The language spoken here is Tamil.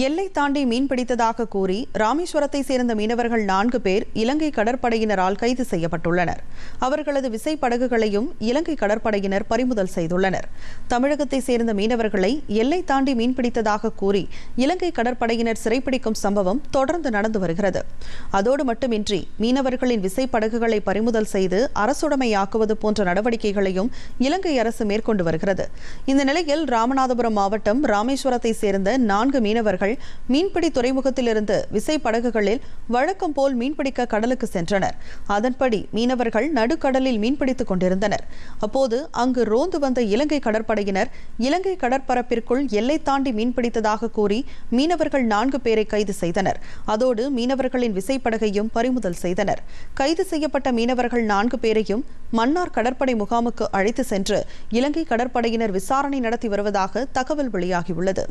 எல்லை தாண்டி மீன் பிடித்ததாக கூறி ராமேஸ்வரத்தை சேர்ந்த மீனவர்கள் நான்கு பேர் இலங்கை கடற்படையினரால் கைது செய்யப்பட்டுள்ளனர். அவர்களது விசைப்படகுகளையும் இலங்கை கடற்படையினர் பறிமுதல் செய்துள்ளனர். தமிழகத்தை சேர்ந்த மீனவர்களை எல்லை தாண்டி மீன் பிடித்ததாக கூறி இலங்கை கடற்படையினர் சிறைப்பிடிக்கும் சம்பவம் தொடர்ந்து நடந்து வருகிறது. அதோடு மட்டுமின்றி மீனவர்களின் விசைப்படகுகளை பறிமுதல் செய்து அரசுடைமையாக்குவது போன்ற நடவடிக்கைகளையும் இலங்கை அரசு மேற்கொண்டு வருகிறது. இந்த நிலையில் ராமநாதபுரம் மாவட்டம் ராமேஸ்வரத்தை சேர்ந்த நான்கு மீனவர்கள் மீன்பிடி துறைமுகத்திலிருந்து விசைப்படகுகளில் வழக்கம் போல் மீன்பிடிக்க கடலுக்கு சென்றனர். அதன்படி மீனவர்கள் நடுக்கடலில் மீன்பிடித்துக் கொண்டிருந்தனர். அப்போது அங்கு ரோந்து வந்த இலங்கை கடற்படையினர் இலங்கை கடற்பரப்பிற்குள் எல்லை தாண்டி மீன்பிடித்ததாக கூறி மீனவர்கள் நான்கு பேரை கைது செய்தனர். அதோடு மீனவர்களின் விசைப்படகையும் பறிமுதல் செய்தனர். கைது செய்யப்பட்ட மீனவர்கள் நான்கு பேரையும் மன்னார் கடற்படை முகாமுக்கு அழைத்து சென்று இலங்கை கடற்படையினர் விசாரணை நடத்தி வருவதாக தகவல் வெளியாகியுள்ளது.